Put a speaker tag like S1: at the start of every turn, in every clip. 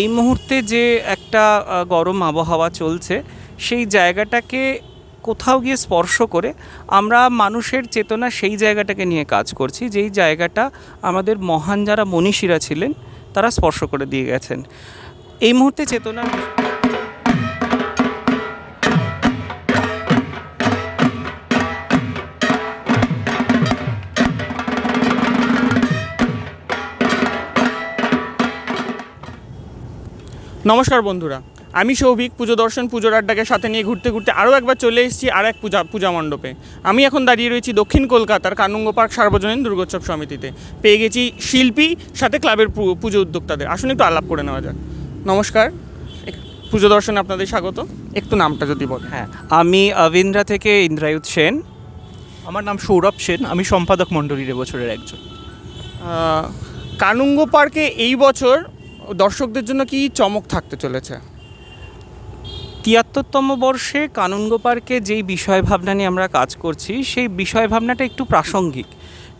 S1: এই মুহূর্তে যে একটা গরম আবহাওয়া চলছে, সেই জায়গাটাকে কোথাও গিয়ে স্পর্শ করে আমরা মানুষের চেতনা সেই জায়গাটাকে নিয়ে কাজ করছি, যেই জায়গাটা আমাদের মহান যারা মনীষীরা ছিলেন, তারা স্পর্শ করে দিয়ে গেছেন। এই মুহূর্তে চেতনা
S2: নমস্কার বন্ধুরা আমি সৌভিক পুজো দর্শন পুজোর আড্ডাকে সাথে নিয়ে ঘুরতে ঘুরতে আরও একবার চলে এসেছি আর এক পূজা পূজা মণ্ডপে। আমি এখন দাঁড়িয়ে রয়েছি দক্ষিণ কলকাতার কানুঙ্গ পার্ক সার্বজনীন দুর্গোৎসব সমিতিতে। পেয়ে গেছি শিল্পী সাথে ক্লাবের পুজো উদ্যোক্তাদের। আসুন একটু আলাপ করে নেওয়া যাক। নমস্কার। এক- পুজো দর্শনে আপনাদের স্বাগত। একটু নামটা যদি বলেন।
S1: হ্যাঁ আমি আবিন্দ্রা থেকে ইন্দ্রায়ুত সেন।
S3: আমার নাম সৌরভ সেন আমি সম্পাদক মণ্ডলীর এবছরের একজন।
S2: কানুঙ্গ পার্কে এই বছর দর্শকদের জন্য কি চমক থাকতে চলেছে?
S1: তিয়াত্তরতম বর্ষে কানুনগো পার্কে যেই বিষয় ভাবনা নিয়ে আমরা কাজ করছি, সেই বিষয় ভাবনাটা একটু প্রাসঙ্গিক।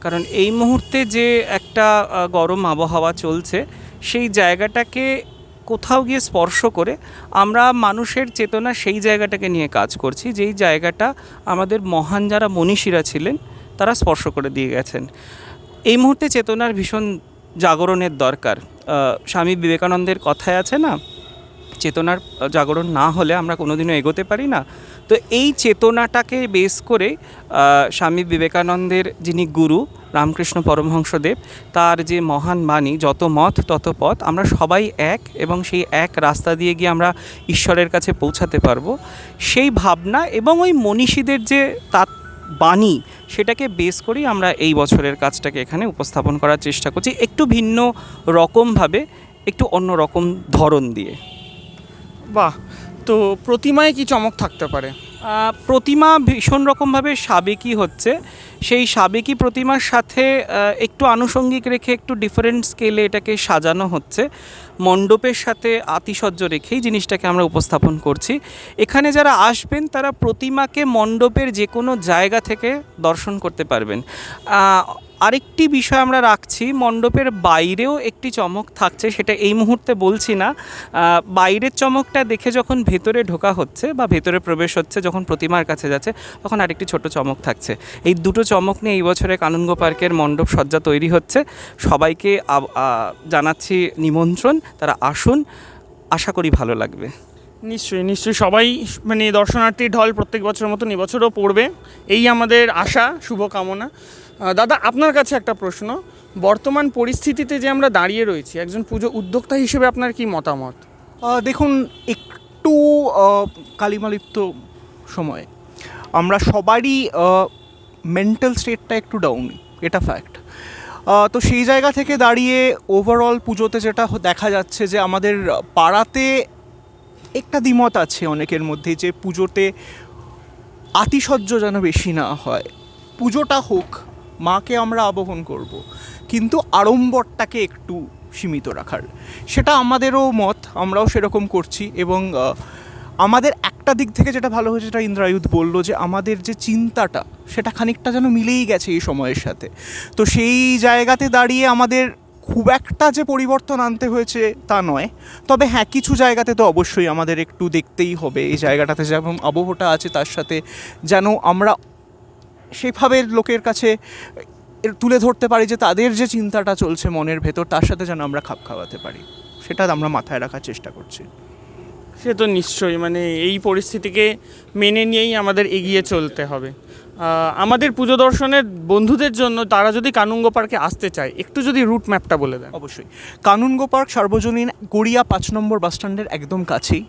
S1: কারণ এই মুহূর্তে যে একটা গরম আবহাওয়া চলছে, সেই জায়গাটাকে কোথাও গিয়ে স্পর্শ করে আমরা মানুষের চেতনা সেই জায়গাটাকে নিয়ে কাজ করছি, যেই জায়গাটা আমাদের মহান যারা মনীষীরা ছিলেন, তারা স্পর্শ করে দিয়ে গেছেন। এই মুহূর্তে চেতনার ভীষণ জাগরণের দরকার। স্বামী বিবেকানন্দের কথায় আছে না, চেতনার জাগরণ না হলে আমরা কোনোদিনও এগোতে পারি না। তো এই চেতনাটাকে বেস করে স্বামী বিবেকানন্দের যিনি গুরু, রামকৃষ্ণ পরমহংসদেব, তার যে মহান বাণী, যত মত তত পথ, আমরা সবাই এক এবং সেই এক রাস্তা দিয়ে গিয়ে আমরা ঈশ্বরের কাছে পৌঁছাতে পারব। সেই ভাবনা এবং ওই মনীষীদের যে তার বাণী সেটাকে বেস করেই আমরা এই বছরের কাজটাকে এখানে উপস্থাপন করার চেষ্টা করছি একটু ভিন্ন রকমভাবে, একটু অন্য রকম ধরন দিয়ে।
S2: বাহ! তো প্রতিমায় কি চমক থাকতে পারে?
S1: প্রতিমা ভীষণ রকমভাবে সাবেকি হচ্ছে। সেই সাবেকি প্রতিমার সাথে একটু আনুষঙ্গিক রেখে, একটু ডিফারেন্ট স্কেলে এটাকে সাজানো হচ্ছে। মণ্ডপের সাথে আতিশয্য রেখেই জিনিসটাকে আমরা উপস্থাপন করছি। এখানে যারা আসবেন, তারা প্রতিমাকে মণ্ডপের যে কোনো জায়গা থেকে দর্শন করতে পারবেন। আরেকটি বিষয় আমরা রাখছি, মণ্ডপের বাইরেও একটি চমক থাকছে, সেটা এই মুহূর্তে বলছি না। বাইরের চমকটা দেখে যখন ভেতরে ঢোকা হচ্ছে বা ভেতরে প্রবেশ হচ্ছে, যখন প্রতিমার কাছে যাচ্ছে, তখন আরেকটি ছোট চমক থাকছে। এই দুটো চমক নিয়ে এই বছরে কানুনগো পার্কের মণ্ডপ সজ্জা তৈরি হচ্ছে। সবাইকে জানাচ্ছি নিমন্ত্রণ, তারা আসুন। আশা করি ভালো লাগবে।
S2: নিশ্চয়ই নিশ্চয়ই। সবাই মানে দর্শনার্থীর ঢল প্রত্যেক বছরের মতন এবছরও পড়বে। এই আমাদের আশা, শুভকামনা। দাদা, আপনার কাছে একটা প্রশ্ন। বর্তমান পরিস্থিতিতে যে আমরা দাঁড়িয়ে রয়েছি, একজন পুজো উদ্যোক্তা হিসেবে আপনার কি মতামত?
S3: দেখুন, একটু কালিমালিপ্ত সময়। আমরা সবারই মেন্টাল স্টেটটা একটু ডাউন এটা ফ্যাক্ট তো সেই জায়গা থেকে দাঁড়িয়ে ওভারঅল পুজোতে যেটা দেখা যাচ্ছে যে আমাদের পাড়াতে একটা দ্বিমত আছে অনেকের মধ্যে যে পুজোতে আতিশয্য যেন বেশি না হয়। পুজোটা হোক, মাকে আমরা আবহন করব, কিন্তু আড়ম্বরটাকে একটু সীমিত রাখার। সেটা আমাদেরও মত, আমরাও সেরকম করছি এবং আমাদের একটা দিক থেকে যেটা ভালো হয়েছে যেটা ইন্দ্রায়ুধ বলল যে আমাদের যে চিন্তাটা, সেটা খানিকটা যেন মিলেই গেছে এই সময়ের সাথে। তো সেই জায়গাতে দাঁড়িয়ে আমাদের খুব একটা যে পরিবর্তন আনতে হয়েছে তা নয়। তবে হ্যাঁ কিছু জায়গাতে তো অবশ্যই আমাদের একটু দেখতেই হবে। এই জায়গাটাতে যেমন আবহটা আছে তার সাথে যেন আমরা সেভাবে লোকের কাছে তুলে ধরতে পারি যে তাদের যে চিন্তাটা চলছে মনের ভেতর, তার সাথে যেন আমরা খাপ খাওয়াতে পারি। সেটা আমরা মাথায় রাখার চেষ্টা করছি।
S2: সে তো নিশ্চয়ই মানে এই পরিস্থিতিকে মেনে নিয়েই আমাদের এগিয়ে চলতে হবে। আমাদের পুজো দর্শনের বন্ধুদের জন্য তারা যদি কানুঙ্গ পার্কে আসতে চায়, একটু যদি রুট ম্যাপটা বলে দেন।
S3: অবশ্যই। কানুনগো পার্ক সার্বজনীন গড়িয়া পাঁচ নম্বর বাসস্ট্যান্ডের একদম কাছেই।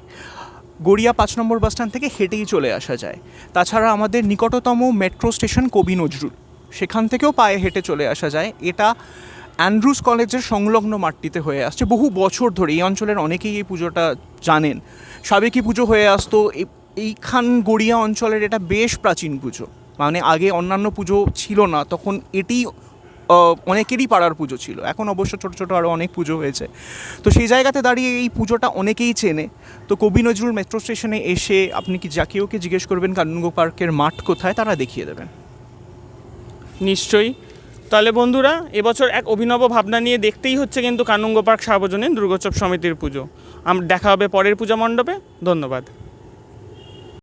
S3: গড়িয়া পাঁচ নম্বর বাসস্ট্যান্ড থেকে হেঁটেই চলে আসা যায়। তাছাড়া আমাদের নিকটতম মেট্রো স্টেশন কবি নজরুল। সেখান থেকেও পায়ে হেঁটে চলে আসা যায়। এটা অ্যান্ড্রুজ কলেজের সংলগ্ন মাঠটিতে হয়ে আসছে। বহু বছর ধরে এই অঞ্চলের অনেকেই এই পুজোটা জানেন। সাবেকি পুজো হয়ে আসতো। এই- এইখান গড়িয়া অঞ্চলের এটা বেশ প্রাচীন পুজো। মানে আগে অন্যান্য পুজো ছিল না, তখন এটি অনেকেরই পাড়ার পুজো ছিল। এখন অবশ্য ছোটো ছোটো আরও অনেক পুজো হয়েছে। তো সেই জায়গাতে দাঁড়িয়ে এই পুজোটা অনেকেই চেনে। তো কবি নজরুল মেট্রো স্টেশনে এসে আপনি কি যাকে ওকে জিজ্ঞেস করবেন কানুনগো পার্কের মাঠ কোথায়, তারা দেখিয়ে দেবেন।
S2: নিশ্চয়ই। তাহলে বন্ধুরা, এবছর এক অভিনব ভাবনা নিয়ে দেখতেই হচ্ছে কিন্তু কানুঙ্গ পার্ক সার্বজনীন দুর্গোৎসব সমিতির পুজো। আম, দেখা হবে পরের পূজা মণ্ডপে। ধন্যবাদ।